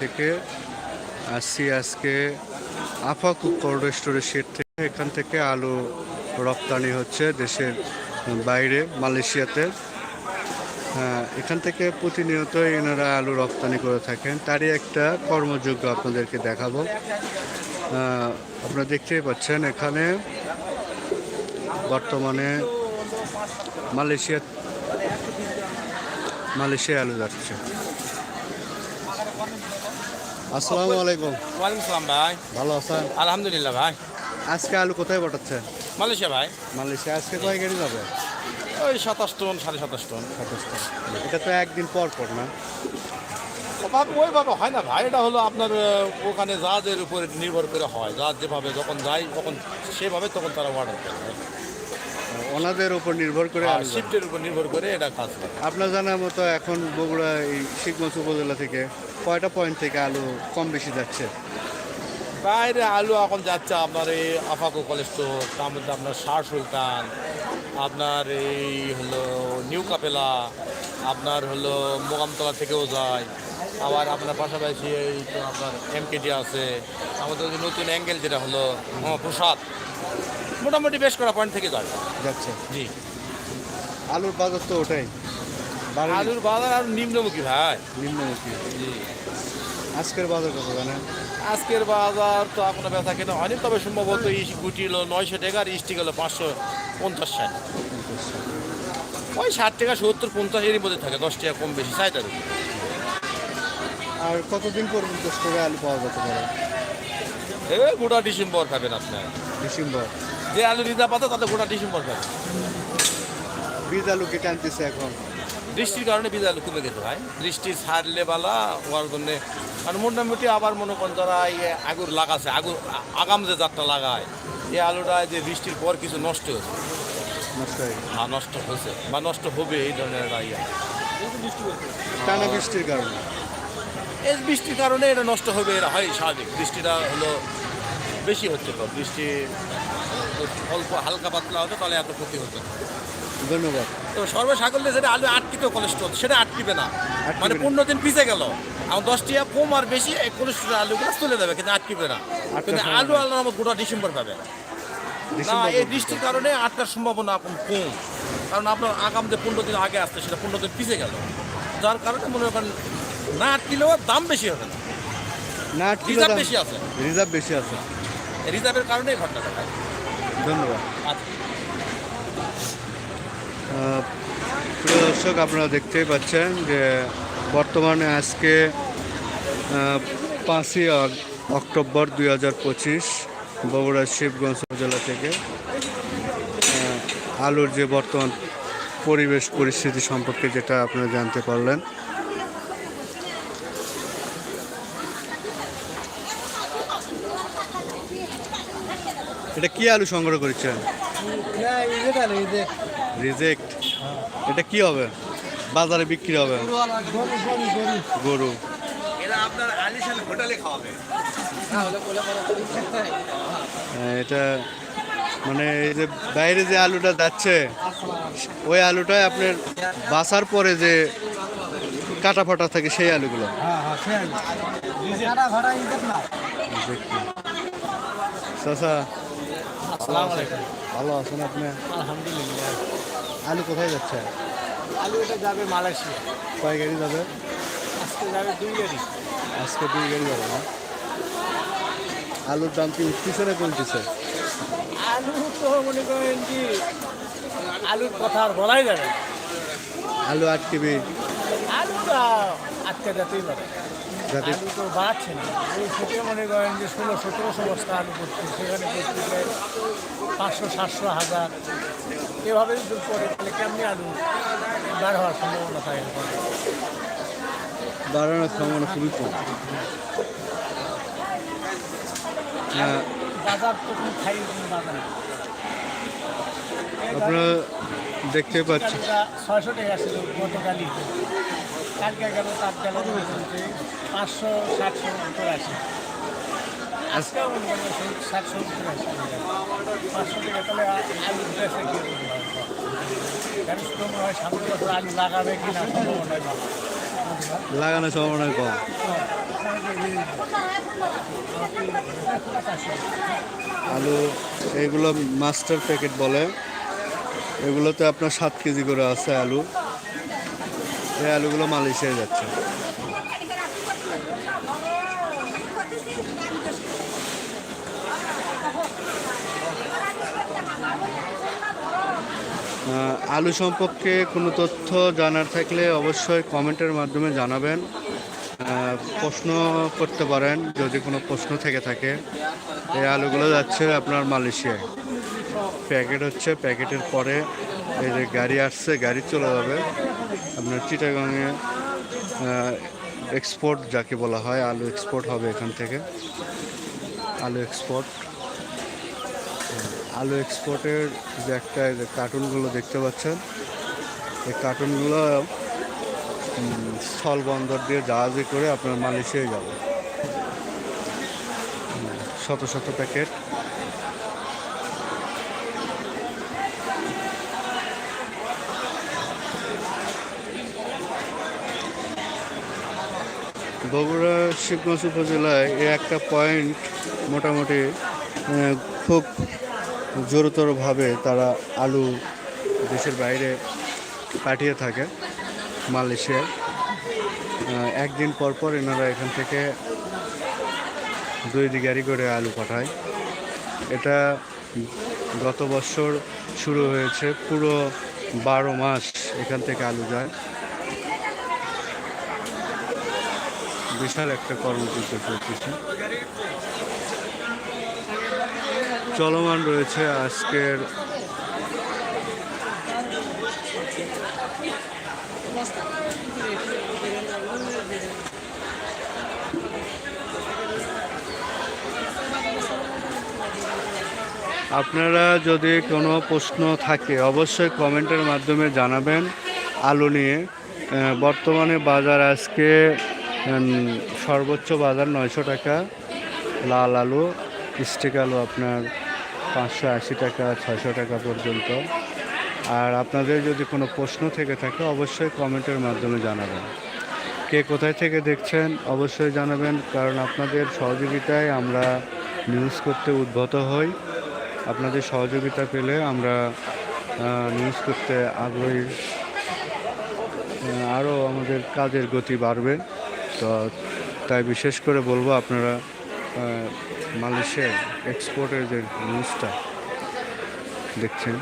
থেকে আসছি আজকে আফাকু কোল্ড স্টোরের শেড থেকে। এখান থেকে আলু রপ্তানি হচ্ছে দেশের বাইরে মালয়েশিয়াতে। হ্যাঁ, এখান থেকে প্রতিনিয়ত এনারা আলু রপ্তানি করে থাকেন। তারই একটা কর্মযোগ্য আপনাদেরকে দেখাবো। আপনারা দেখতেই পাচ্ছেন এখানে বর্তমানে মালয়েশিয়া মালয়েশিয়ায় আলু যাচ্ছে। আসসালামু আলাইকুম। ওয়ালাইকুম সালাম ভাই। ভালো আছেন? আলহামদুলিল্লাহ ভাই। আজকে আলু কোথায় পাঠাচ্ছেন মালয়েশিয়া ভাই। মালয়েশিয়া। আজকে কয় গাড়ি যাবে? ওই সাতাশ টন সাড়ে সাতাশ টন। এটা তো একদিন পর পর না? ওইভাবে হয় না ভাই। এটা হলো আপনার ওখানে জাহাজের উপরে নির্ভর করে হয়। জাহাজ যেভাবে যখন যায় তখন সেভাবে তখন তারা অর্ডার করে। ওনাদের উপর নির্ভর করে আর শিফটের উপর নির্ভর করে এটা কাজ করে। আপনার জানার মতো এখন বগুড়া এই শিখগঞ্জ উপজেলা থেকে কয়টা পয়েন্ট থেকে আলু কম বেশি যাচ্ছে? বাইরে আলু এখন যাচ্ছে আপনার এই আফাকো কলেজ স্টোর তার মধ্যে আপনার শাহ সুলতান আপনার এই হলো নিউ কাপেলা আপনার হলো মোগামতলা থেকেও যায় আবার আপনার পাশাপাশি এই তো আপনার এমকেডি আছে আমাদের যে নতুন অ্যাঙ্গেল যেটা হলো প্রসাদ মোটামুটি বেশ করা পয়েন্ট থেকে যায়। যাচ্ছে। জি। আলুর বাজার তো ওটাই। আলুর বাজার আর নিম্নমুখী ভাই। নিম্নমুখী। আজকের বাজার কত জানেন? আজকের বাজার তো আপনার ব্যথা কেনা হয়নি তবে সম্ভবত এই গুটি হলো নয়শো টাকা আর স্টিক হলো পাঁচশো পঞ্চাশ ষাট। ওই ষাট টাকা সত্তর পঞ্চাশ এরই মধ্যে থাকে দশ টাকা কম বেশি উপর। আর কতদিন পর্যন্ত স্টোরে আলু পাওয়া যেতে পারে? এ গোটা ডিসেম্বর পাবেন আপনার ডিসেম্বর। যে আলু রিজার্ভ আছে তাতে গোটা ডিসেম্বর পাবেন বীজ আলু কে টানতেছে এখন। বৃষ্টির কারণে আলু কমে গেছে ভাই বৃষ্টি ছাড়লে বালা হওয়ার জন্যে আর মোটামুটি আবার মনে করেন যারা ইয়ে আগুর লাগাছে আগুর আগাম যে জাতটা লাগায় এই আলুটা যে বৃষ্টির পর কিছু নষ্ট হয়েছে। হয়ে নষ্ট হয়েছে বা নষ্ট হবে এই ধরনের ইয়ে। টানা বৃষ্টির কারণে? এই বৃষ্টির কারণে এটা নষ্ট হবে এটা হয় স্বাভাবিক। বৃষ্টিটা হলো বেশি হচ্ছে তো। বৃষ্টি অল্প হালকা পাতলা হতো তাহলে এত ক্ষতি হতো না। ধন্যবাদ। তো সর্বসাকল্যে যেটা আলু আটকিত কোলেস্ট্রল সেটা আটকিবে না। মানে। পনেরো দিন পিছিয়ে গেল। আমার দশ টাকা কম আর বেশি এই কোলেস্ট্রল আলুগুলো চলে যাবে কিন্তু আটকিবে না। কিন্তু আলু আল্লাহ আমার গোটা ডিসেম্বর পাবে। না এই বৃষ্টির কারণে আটকার সম্ভাবনা এখন কম। কারণ আপনার আগাম যে পনেরো দিন আগে আসছে সেটা পনেরো দিন পিছিয়ে গেল। যার কারণে মনে করেন না আটকিলেও দাম বেশি হবে না। না রিজার্ভ দাম- বেশি আছে। রিজার্ভ বেশি আছে। রিজার্ভের কারণে এই ঘটনাটা। ধন্যবাদ। আচ্ছা। প্রিয় দর্শক, আপনারা দেখতেই পাচ্ছেন যে বর্তমানে আজকে পাঁচই অক্টোবর দুই হাজার পঁচিশ বগুড়া শিবগঞ্জ উপজেলা থেকে আলুর যে বর্তমান পরিবেশ পরিস্থিতি সম্পর্কে যেটা আপনারা জানতে পারলেন। এটা কি আলু সংগ্রহ করেছেন? রিজেক্ট এটা কি হবে? বাজারে বিক্রি হবে। গরু। হ্যাঁ, এটা মানে এই যে বাইরে যে আলুটা যাচ্ছে ওই আলুটাই আপনার বাসার পরে যে কাটা ফাটা থাকে সেই আলুগুলো। চাচা ভালো আছেন আপনি? আলহামদুলিল্লাহ। আলু কোথায় যাচ্ছে? আলু এটা যাবে মালয়েশিয়া। কয় গাড়ি যাবে? আজকে যাবে দুই গাড়ি। আজকে দুই গাড়ি যাবে না? আলুর দাম কি উঠতেছে না কমতেছে আলু তো মনে করেন কি আলুর কথা আর বলাই যাবে। আলু আটকিবি আলুটা আজকে যাতেই পারে। যাতে আলু তো বাড়ছে না এই থেকে মনে করেন যে ষোলো সতেরোশো বস্তা আলু করছে সেখানে করতে যায় পাঁচশো সাতশো হাজার এভাবে যদি করে তাহলে কেমনি আলু বার হওয়ার সম্ভাবনা থাকে। বাড়ানোর সম্ভাবনা খুবই কম বাজার তো কোনো খাই বাজার। আপনারা দেখতে পাচ্ছেন। ছয়শো টাকা ছিল গতকালই। কালকে গেল তার গেল পাঁচশো সাতশো আছে। সাতশো পাঁচশো টাকা তাহলে আলু কি মনে হয় সামনে বছর আলু লাগাবে সম্ভাবনা নেই। লাগানোর সম্ভাবনা কম। আলু, এগুলো মাস্টার প্যাকেট বলে। এগুলোতে আপনার সাত কেজি করে আছে আলু। এই আলুগুলো মালয়েশিয়ায় যাচ্ছে। আলু সম্পর্কে কোনো তথ্য জানার থাকলে অবশ্যই কমেন্টের মাধ্যমে জানাবেন। প্রশ্ন করতে পারেন, যদি কোনো প্রশ্ন থেকে থাকে। এই আলুগুলো যাচ্ছে আপনার মালয়েশিয়ায়। প্যাকেট হচ্ছে, প্যাকেটের পরে এই যে গাড়ি আসছে, গাড়ি চলে যাবে। আপনার চিটাগাংয়ে এক্সপোর্ট যাকে বলা হয়, আলু এক্সপোর্ট হবে এখান থেকে। আলু এক্সপোর্ট আলু এক্সপোর্টের যে একটা কার্টুনগুলো দেখতে পাচ্ছেন, এই কার্টুনগুলো স্থল বন্দর দিয়ে জাহাজে করে আপনার মালয়েশিয়ায় যাবে। শত শত প্যাকেট। বগুড়া শিবগঞ্জ উপজেলায় এই একটা পয়েন্ট মোটামুটি খুব জোরতরভাবে তারা আলু দেশের বাইরে পাঠিয়ে থাকে। মালয়েশিয়ায় আহ, একদিন পর পর এনারা এখান থেকে দুই দি গাড়ি করে আলু পাঠায়। এটা গত বছর শুরু হয়েছে পুরো বারো মাস এখান থেকে আলু যায়। বিশাল একটা কর্মযুদ্ধ চলতেছে। চলমান রয়েছে আজকের আপনারা যদি কোনো প্রশ্ন থাকে, অবশ্যই কমেন্টের মাধ্যমে জানাবেন আলু নিয়ে। বর্তমানে বাজার আজকে সর্বোচ্চ বাজার নয়শো টাকা। লাল আলু, স্টিক আলু আপনার পাঁচশো আশি টাকা, ছয়শো টাকা পর্যন্ত। আর আপনাদের যদি কোনো প্রশ্ন থেকে থাকে, অবশ্যই কমেন্টের মাধ্যমে জানাবেন। কে কোথায় থেকে দেখছেন, অবশ্যই জানাবেন, কারণ আপনাদের সহযোগিতায় আমরা নিউজ করতে উদ্ভূত হই। আপনাদের সহযোগিতা পেলে আমরা নিউজ করতে আগ্রহী। আরও আমাদের কাজের গতি বাড়বে। তো তাই বিশেষ করে বলব আপনারা মালয়েশিয়ার এক্সপোর্টের যে নিউজটা দেখছেন।